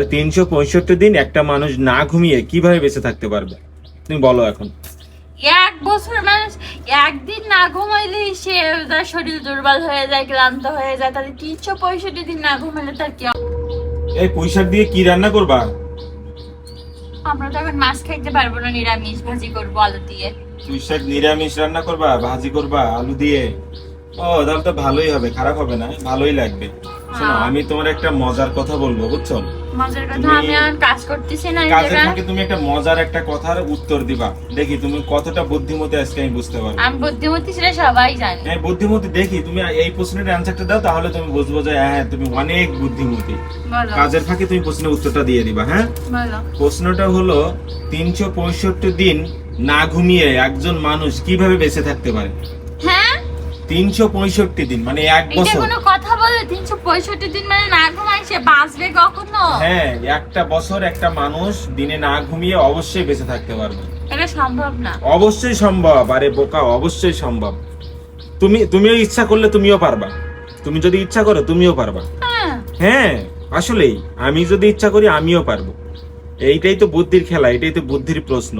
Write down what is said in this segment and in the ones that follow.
তিনশো পঁয়ষট্টি দিন একটা মানুষ না ঘুমিয়ে কীভাবে বেঁচে থাকতে পারবে? তুমি বলো এখন। এক বছর মানুষ একদিন না ঘুমাইলে সে তার শরীর দুর্বল হয়ে যায় ক্লান্ত হয়ে যায় তাহলে তিনশো পঁয়ষট্টি দিন না ঘুমাইলে তার কি? এই পুঁইশাক দিয়ে কি রান্না করবা? আমরা তো এখন মাছ খাইতে পারব না নিরামিষ ভাজি করব আলু দিয়ে। পুঁইশাক নিরামিষ রান্না করবা ভাজি করবা আলু দিয়ে? ও তাহলে তো ভালোই হবে খারাপ হবে না ভালোই লাগবে। শোনো হ্যাঁ। আমি তোমার একটা মজার কথা বলব বুঝছ? মজার কথা আমি এখন কাজ করতেছি না এই কাজের ফাঁকে তুমি একটা মজার একটা কথার উত্তর দিবা। দেখি তুমি কতটা বুদ্ধিমতী আজকে আমি বুঝতে পারব। আমি বুদ্ধিমতী সেটা সবাই জানে। হ্যাঁ বুদ্ধিমতী দেখি তুমি এই প্রশ্নের অ্যান্সারটা দাও তাহলে তুমি বুঝব যে হ্যাঁ তুমি অনেক বুদ্ধিমতী। কাজের ফাঁকে তুমি প্রশ্নের উত্তরটা দিয়ে দিবা হ্যাঁ? প্রশ্নটা হলো তিনশো পঁয়ষট্টি দিন না ঘুমিয়ে একজন মানুষ কীভাবে বেঁচে থাকতে পারে? হ্যাঁ তিনশো পঁয়ষট্টি দিন মানে এক বছর। কোনো কথা বলে তিনশো পঁয়ষট্টি দিন মানে না ঘুমাই সে বাঁচবে কখনো? হ্যাঁ একটা বছর একটা মানুষ দিনে না ঘুমিয়ে অবশ্যই বেঁচে থাকতে পারবে। এটা সম্ভব না। অবশ্যই সম্ভব আরে বোকা অবশ্যই সম্ভব। তুমি তুমিও ইচ্ছা করলে তুমিও পারবা। তুমি যদি ইচ্ছা করো তুমিও পারবা। হ্যাঁ। হ্যাঁ আসলেই আমি যদি ইচ্ছা করি আমিও পারব। এইটাই তো বুদ্ধির খেলা এটাই তো বুদ্ধির প্রশ্ন।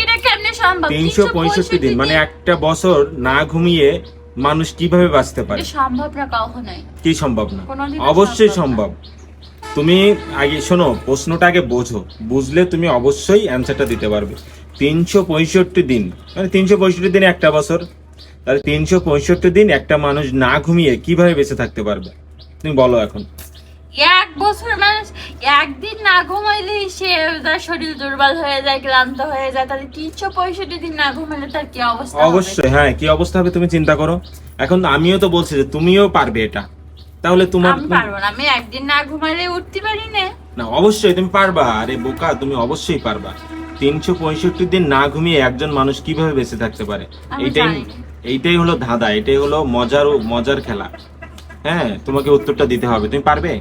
এটা কেমনে সম্ভব? তিনশো পঁয়ষট্টি দিন মানে একটা বছর না ঘুমিয়ে মানুষ কীভাবে বাঁচতে পারে? সম্ভব না কখনোই। কি সম্ভব না? অবশ্যই সম্ভব সম্ভব। তুমি আগে শোনো প্রশ্নটা আগে বোঝো। বুঝলে তুমি অবশ্যই অ্যান্সারটা দিতে পারবে। তিনশো পঁয়ষট্টি দিন মানে তিনশো পঁয়ষট্টি দিন একটা বছর। তাহলে তিনশো পঁয়ষট্টি দিন একটা মানুষ না ঘুমিয়ে কীভাবে বেঁচে থাকতে পারবে? তুমি বলো এখন। এক বছর মানুষ একদিন না ঘুমাইলেই সে তার শরীর দুর্বল হয়ে যায় ক্লান্ত হয়ে যায় তাহলে তিনশো পঁয়ষট্টি দিন না ঘুমাইলে তার কি অবস্থা অবশ্যই হ্যাঁ কি অবস্থা হবে তুমি চিন্তা করো। এখন আমিও তো বলছি যে তুমিও পারবে এটা। তাহলে তোমার আমি পারব না আমি একদিন না ঘুমাইলে উঠতে পারি না। না অবশ্যই তুমি পারবা। আরে বোকা তুমি অবশ্যই পারবা। তিনশো পঁয়ষট্টি দিন না ঘুমিয়ে একজন মানুষ কীভাবে বেঁচে থাকতে পারে? এইটাই এইটাই হলো ধাঁধা এটাই হলো মজার ও- মজার খেলা। হ্যাঁ তোমাকে উত্তরটা দিতে হবে। তুমি পারবে?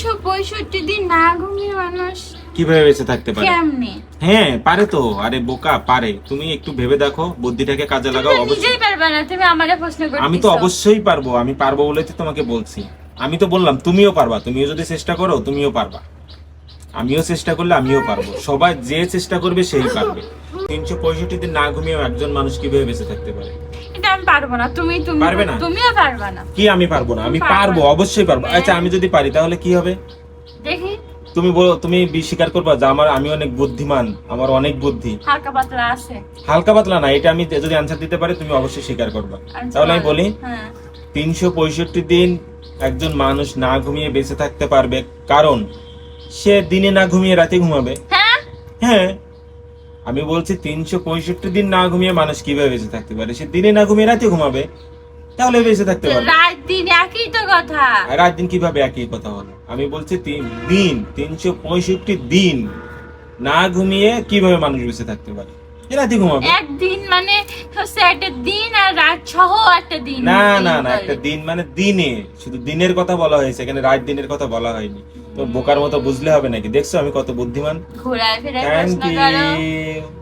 তিনশো পঁয়ষট্টি দিন না ঘুমিয়ে মানুষ কীভাবে বেঁচে থাকতে পারে? কেমনে? হ্যাঁ পারে তো। আরে বোকা পারে। তুমি একটু ভেবে দেখো বুদ্ধিটাকে কাজে লাগাও অবশ্যই। পারবে না তুমি আমারে প্রশ্ন করতেছো। আমি তো অবশ্যই পারব আমি পারব বলে তো তোমাকে বলছি। আমি তো বললাম তুমিও পারবা তুমিও যদি চেষ্টা করো তুমিও পারবা। আমিও চেষ্টা করলে আমিও পারব। সবাই যে চেষ্টা করবে সেই পারবে। তিনশো পঁয়ষট্টি দিন না ঘুমিয়েও একজন মানুষ কীভাবে বেঁচে থাকতে পারে? আমি পারব না। তুমি তুমি পারবে না? তুমিও পারবে না। কি আমি পারব না? আমি পারবা পারব অবশ্যই পারব। আচ্ছা আমি যদি পারি তাহলে কি হবে? দেখি। তুমি বলো তুমি বি- স্বীকার করবা যে আমার আমি অনেক বুদ্ধিমান আমার অনেক বুদ্ধি। হালকা পাতলা আছে। হালকা পাতলা না এটা আমি যদি আনসার দিতে পারি তুমি অবশ্যই স্বীকার করবা। আচ্ছা, তাহলে আমি বলি হ্যাঁ। তিনশো পঁয়ষট্টি দিন একজন মানুষ না ঘুমিয়ে বেঁচে থাকতে পারবে। কারণ সে দিনে না ঘুমিয়ে রাতে ঘুমাবে। হ্যাঁ? হ্যাঁ। আমি বলছি তিনশো পঁয়ষট্টি দিন না ঘুমিয়ে মানুষ কীভাবে বেঁচে থাকতে পারে? সে দিনে না ঘুমিয়ে রাতে ঘুমাবে তাহলে বেঁচে থাকতে পারবে। রাত দিন একই তো কথা। রাত দিন কীভাবে একই কথা হলো আমি বলছি তিন দিন তিনশো পঁয়ষট্টি দিন না ঘুমিয়ে কীভাবে মানুষ বেঁচে থাকতে পারে? রাতে ঘুমাবে। একদিন মানে হচ্ছে একটা দিন আর রাত সহ একটা দিন। না না না একটা দিন মানে দিনে। শুধু দিনের কথা বলা হয়েছে এখানে রাত দিনের কথা বলা হয়নি। তো বোকার মতো বুঝলে হবে নাকি? দেখছ আমি কত বুদ্ধিমান? ঘোরায় ফেরায় থ্যাংক প্রশ্ন করো। ইউ